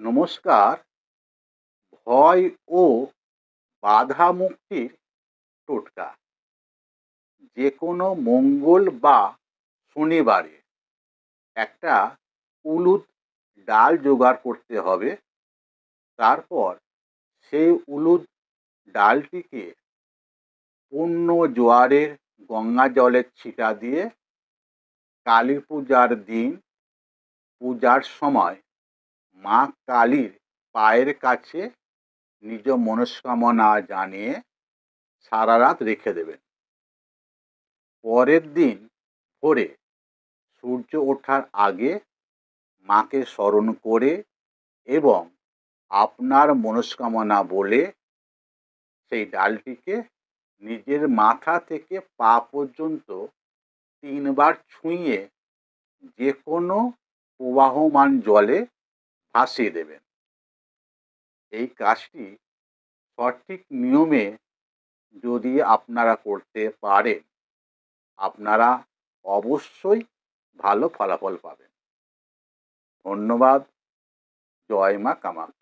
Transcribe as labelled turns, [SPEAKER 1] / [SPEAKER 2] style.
[SPEAKER 1] নমস্কার। ভয় ও বাধা মুক্তির টোটকা। যে কোনো মঙ্গল বা শনিবারে একটা উলুদ ডাল জোগাড় করতে হবে। তারপর সেই উলুদ ডালটিকে পূর্ণ জোয়ারের গঙ্গা জলের ছিটা দিয়ে কালী পূজার দিন, পূজার সময় মা কালীর পায়ের কাছে নিজ মনস্কামনা জানিয়ে সারা রাত রেখে দেবেন। পরের দিন ভোরে সূর্য ওঠার আগে মাকে স্মরণ করে এবং আপনার মনস্কামনা বলে সেই ডালটিকে নিজের মাথা থেকে পা পর্যন্ত তিনবার ছুঁয়ে যে কোনো প্রবাহমান জলে ভাসিয়ে দেবেন এই কাজটি সঠিক নিয়মে যদি আপনারা করতে পারেন, আপনারা অবশ্যই ভালো ফলাফল পাবেন। ধন্যবাদ। জয় মা কামাখ্যা